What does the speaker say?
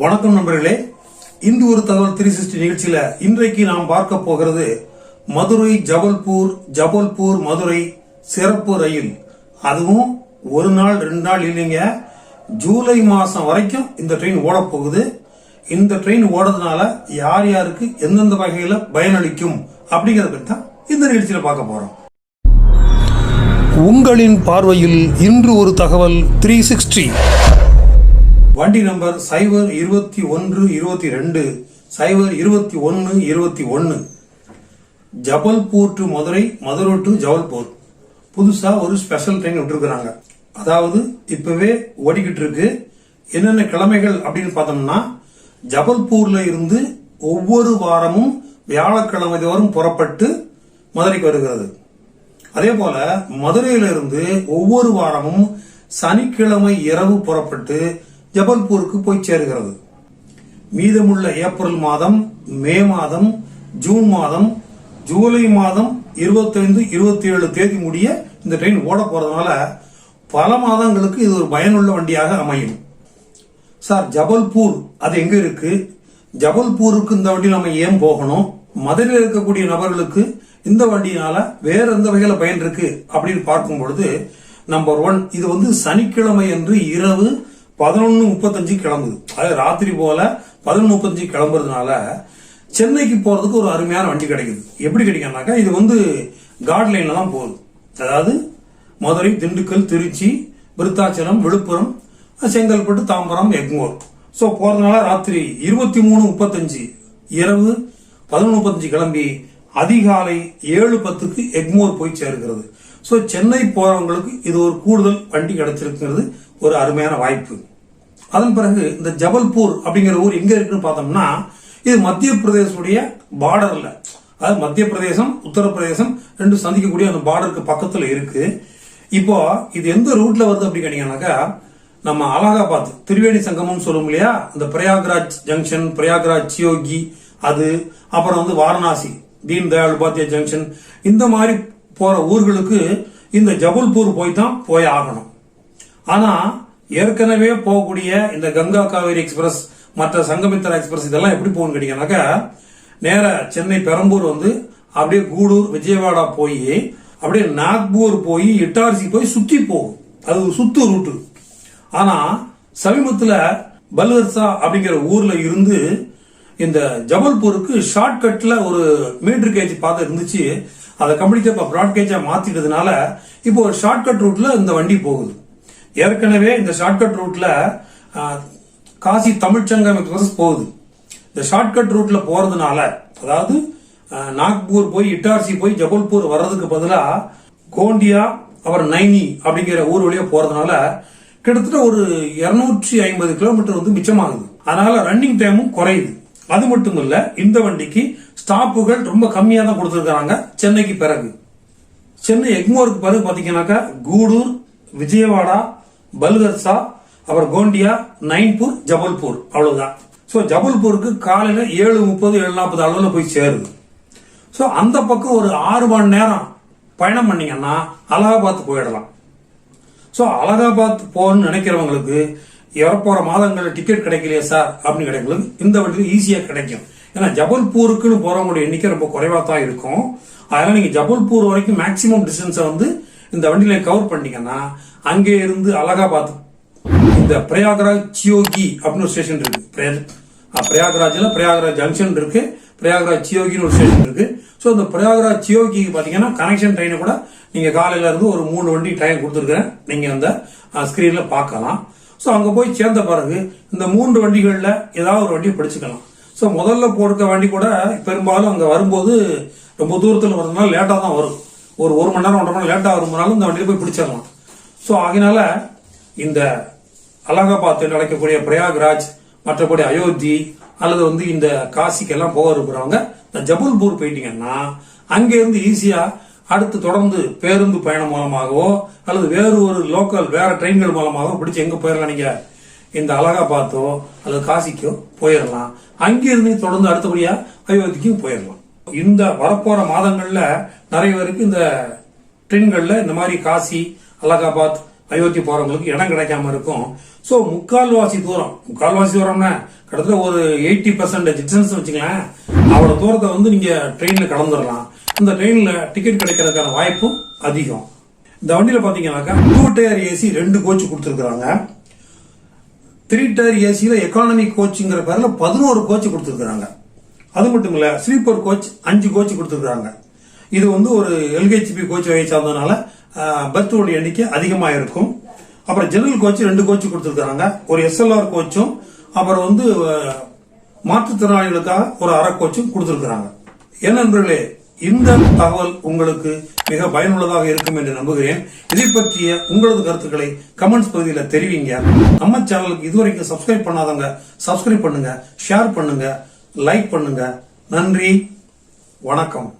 வணக்கம் நண்பர்களே. இந்து ஒரு தகவல் த்ரீ சிக்ஸ்டி நிகழ்ச்சியில இன்றைக்கு நாம் பார்க்க போகிறது மதுரை ஜபல்பூர் ஜபல்பூர் மதுரை சிறப்பு ரயில். அதுவும் ஒரு நாள் ரெண்டு நாள் இல்லைங்க. ஜூலை மாசம் வரைக்கும் இந்த ட்ரெயின் ஓடப்போகுது. போகுது இந்த ட்ரெயின் ஓடுறதுனால யார் யாருக்கு எந்தெந்த வகையில பயனளிக்கும் அப்படிங்கறத பற்றி தான் இந்த நிகழ்ச்சியில பார்க்க போறோம். உங்களின் பார்வையில் இன்று ஒரு தகவல் த்ரீ சிக்ஸ்டி. வண்டி நம்பர் சைபர் இருபத்தி ஒன்று இருபத்தி ரெண்டு சைபர் இருபத்தி ஒன்று இருபத்தி ஒன்று. Jabalpur to Madurai Madurai to Jabalpur. புதுசாக ஒரு ஸ்பெஷல் ட்ரெயின் விட்டுருக்குறாங்க. அதாவது இப்போவே ஓடிக்கிட்டு இருக்கு என்னென்ன கிழமைகள் அப்படின்னு பார்த்தோம்னா ஜபல்பூர்ல இருந்து ஒவ்வொரு வாரமும் வியாழக்கிழமை தோறும் புறப்பட்டு மதுரைக்கு வருகிறது. அதே போல மதுரையிலிருந்து ஒவ்வொரு வாரமும் சனிக்கிழமை இரவு புறப்பட்டு ஜபல்பூருக்கு போய் சேருகிறது. மீதமுள்ள ஏப்ரல் மாதம் மே மாதம் ஜூன் மாதம் ஜூலை மாதம் இருபத்தைந்து இருபத்தி ஏழு தேதி முடிய இந்த ட்ரெயின் ஓட போறதுனால பல மாதங்களுக்கு இது ஒரு பயனுள்ள வண்டியாக அமையும். சார் ஜபல்பூர் அது எங்க இருக்கு? ஜபல்பூருக்கு இந்த வண்டியில் நம்ம ஏன் போகணும்? மதுரையில் இருக்கக்கூடிய நபர்களுக்கு இந்த வண்டியினால வேற எந்த வகையில பயன் இருக்கு? அப்படின்னு பார்க்கும் பொழுது நம்பர் ஒன் இது வந்து சனிக்கிழமை என்று இரவு பதினொன்று முப்பத்தஞ்சு கிளம்புது. அதாவது ராத்திரி போல பதினொன்று முப்பத்தஞ்சு கிளம்புறதுனால சென்னைக்கு போகிறதுக்கு ஒரு அருமையான வண்டி கிடைக்குது. எப்படி கிடைக்கும்னாக்கா இது வந்து காட்லைனில் தான் போகுது. அதாவது மதுரை திண்டுக்கல் திருச்சி விருத்தாச்சலம் விழுப்புரம் செங்கல்பட்டு தாம்பரம் எக்மோர். ஸோ போகிறதுனால ராத்திரி இருபத்தி மூணு முப்பத்தஞ்சு இரவு பதினொன்று முப்பத்தஞ்சு கிளம்பி அதிகாலை ஏழு பத்துக்கு எக்மோர் போய் சேர்கிறது. ஸோ சென்னை போகிறவங்களுக்கு இது ஒரு கூடுதல் வண்டி கிடைச்சிருக்கிறது. ஒரு அருமையான வாய்ப்பு. அதன் பிறகு இந்த ஜபல்பூர் அப்படிங்கிற ஊர் எங்க இருக்குன்னு பார்த்தோம்னா இது மத்திய பிரதேசனுடைய பார்டர்ல அதாவது மத்திய பிரதேசம் உத்தரப்பிரதேசம் ரெண்டு சந்திக்கக்கூடிய அந்த பார்டருக்கு பக்கத்துல இருக்கு. இப்போ இது எந்த ரூட்ல வருது அப்படின்னு கேட்டீங்கன்னாக்கா நம்ம அலகாபாத் திரிவேணி சங்கமம் சொல்லுவோம் இல்லையா? இந்த பிரயாக்ராஜ் ஜங்ஷன் பிரயாக்ராஜ் சியோகி அது அப்புறம் வந்து வாரணாசி தீன் தயாள் உபாத்யா ஜங்ஷன் இந்த மாதிரி போற ஊர்களுக்கு இந்த ஜபல்பூர் போய் தான் போய் ஆகணும். ஆனா ஏற்கனவே போகக்கூடிய இந்த கங்கா காவேரி எக்ஸ்பிரஸ் மற்ற சங்கமித்ரா எக்ஸ்பிரஸ் இதெல்லாம் எப்படி போகணும்னு கேட்டீங்கன்னாக்கா நேர சென்னை பெரம்பூர் வந்து அப்படியே கூடூர் விஜயவாடா போய் அப்படியே நாக்பூர் போய் இட்டார்சி போய் சுத்தி போகும். அது ஒரு சுத்து ரூட்டு. ஆனா சமீபத்தில் பல்வர்சா அப்படிங்கிற ஊர்ல இருந்து இந்த ஜபல்பூருக்கு ஷார்ட்கட்ல ஒரு மீட்டர் கேஜ் பார்த்து இருந்துச்சு. அதை கம்ப்ளீட்டா இப்ப ப்ராட் கேஜா மாத்திட்டதுனால இப்போ ஒரு ஷார்ட்கட் ரூட்ல இந்த வண்டி போகுது. ஏற்கனவே இந்த ஷார்ட்கட் ரூட்ல காசி தமிழ்ச்சங்கம் எக்ஸ்பிரஸ் போகுது. இந்த ஷார்ட்கட் ரூட்ல போறதுனால அதாவது நாக்பூர் போய் இட்டார்சி போய் ஜபல்பூர் வர்றதுக்கு பதிலா கோண்டியா அவர் நைனி அப்படிங்கிற ஊர் வழியா போறதுனால கிட்டத்தட்ட ஒரு இருநூற்றி ஐம்பது கிலோமீட்டர் வந்து மிச்சமாகுது. அதனால ரன்னிங் டைமும் குறையுது. அது மட்டும் இல்ல இந்த வண்டிக்கு ஸ்டாப்புகள் ரொம்ப கம்மியா தான் கொடுத்துருக்காங்க சென்னைக்கு பிறகு. சென்னை எக்மோருக்கு பிறகு பாத்தீங்கன்னாக்கா கூடூர் விஜயவாடா பல்கர்சா அப்புறம் கோண்டியா நைன்பூர் ஜபல்பூர் அவ்வளவுதான். ஸோ ஜபல்பூருக்கு காலையில ஏழு முப்பது ஏழு நாற்பது அளவுல போய் சேருது. ஸோ அந்த பக்கம் ஒரு ஆறு மணி நேரம் பயணம் பண்ணீங்கன்னா அலகாபாத் போயிடலாம். ஸோ அலகாபாத் போகணும்னு நினைக்கிறவங்களுக்கு இறப்போற மாதங்களில் டிக்கெட் கிடைக்கலையே சார் அப்படின்னு கிடைக்கிறவங்களுக்கு இந்த வண்டியில் ஈஸியாக கிடைக்கும். ஏன்னா ஜபல்பூருக்குன்னு போகிறவங்களுடைய எண்ணிக்கை ரொம்ப குறைவாக தான் இருக்கும். அதனால நீங்கள் ஜபல்பூர் வரைக்கும் மேக்சிமம் டிஸ்டன்ஸை வந்து இந்த வண்டியில கவர் பண்ணீங்கன்னா அங்கே இருந்து அலகாபாத் இந்த பிரயாகராஜ் சியோகி அப்படின்னு ஒரு ஸ்டேஷன் இருக்கு. பிரயா- பிரயாகராஜ்ல பிரயாகராஜ் ஜங்ஷன் இருக்கு. பிரயாகராஜ் சியோகின்னு ஒரு ஸ்டேஷன் இருக்கு. ஸோ இந்த பிரயாகராஜ் சியோகிக்கு பார்த்தீங்கன்னா கனெக்ஷன் ட்ரெயினை கூட நீங்கள் காலையில இருந்து ஒரு மூணு வண்டி ட்ரெயின் கொடுத்துருக்குறேன். நீங்கள் அந்த ஸ்க்ரீனில் பார்க்கலாம். ஸோ அங்கே போய் சேர்ந்த பிறகு இந்த மூன்று வண்டிகளில் ஏதாவது ஒரு வண்டியை பிடிச்சிக்கலாம். ஸோ முதல்ல போடுற வண்டி கூட பெரும்பாலும் அங்கே வரும்போது ரொம்ப தூரத்தில் வரதுனால லேட்டாக தான் வரும். ஒரு ஒரு மணி நேரம் ஒன்றரை மணி நேரம் லேட்டாக வரும்போனாலும் இந்த வண்டியில் போய் பிடிச்சிடலாம். ஸோ அதனால இந்த அலகாபாத் என்று அழைக்கக்கூடிய பிரயாக்ராஜ் மற்றபடி அயோத்தி அல்லது வந்து இந்த காசிக்கெல்லாம் போக இருக்கிறவங்க இந்த ஜபல்பூர் போயிட்டீங்கன்னா அங்கேருந்து இருந்து அடுத்து தொடர்ந்து பேருந்து பயணம் மூலமாகவோ அல்லது வேறு ஒரு லோக்கல் வேற ட்ரெயின்கள் மூலமாகவோ பிடிச்சு எங்கே போயிடலாம் நீங்க? இந்த அலகாபாத்தோ அல்லது காசிக்கோ போயிடலாம். அங்கிருந்து தொடர்ந்து அடுத்தபடியாக அயோத்திக்கும் போயிடலாம். இந்த வரப்போற மாதங்கள்ல நிறைய பேருக்கு இந்த ட்ரெயின்களில் இந்த மாதிரி காசி அலகாபாத் அயோத்தி போறவங்களுக்கு இடம் கிடைக்காம இருக்கும். ஸோ முக்கால்வாசி தூரம். முக்கால்வாசி தூரம்னா கிட்டத்தட்ட ஒரு எயிட்டி பர்சன்ட் டிஸ்டன்ஸ் வச்சுக்கலாம் அவ்வளோ தூரத்தை வந்து நீங்க ட்ரெயின்ல கலந்துடலாம் இந்த ட்ரெயின்ல டிக்கெட் கிடைக்கிறதுக்கான வாய்ப்பும் அதிகம். இந்த வண்டியில பாத்தீங்கன்னாக்கா டூ டயர் ஏசி ரெண்டு கோச் கொடுத்துருக்காங்க த்ரீ டயர் ஏசியில எக்கானமி கோச்சுங்கிற பேரில் பதினோரு கோச் கொடுத்துருக்காங்க அது மட்டும் இல்ல ஸ்லீப்பர் கோச் அஞ்சு கோச் கொடுத்துருக்காங்க இது வந்து ஒரு எல்கேஜிபி கோச் வகை சார்ந்ததுனால பர்த்தோட எண்ணிக்கை அதிகமாக இருக்கும் அப்புறம் ஜெனரல் கோச் ரெண்டு கோச்சு கொடுத்துருக்காங்க ஒரு எஸ்எல்ஆர் கோச்சும் அப்புறம் வந்து மாற்றுத்திறனாளிகளுக்காக ஒரு அரை கோச்சும் கொடுத்துருக்குறாங்க. என்ன நண்பர்களே இந்த தகவல் உங்களுக்கு மிக பயனுள்ளதாக இருக்கும் என்று நம்புகிறேன். இதை பற்றிய உங்களது கருத்துக்களை கமெண்ட்ஸ் பகுதியில் தெரிவிங்க. நம்ம சேனலுக்கு இதுவரைக்கும் சப்ஸ்கிரைப் பண்ணாதவங்க சப்ஸ்கிரைப் பண்ணுங்க ஷேர் பண்ணுங்க லைக் பண்ணுங்க. நன்றி வணக்கம்.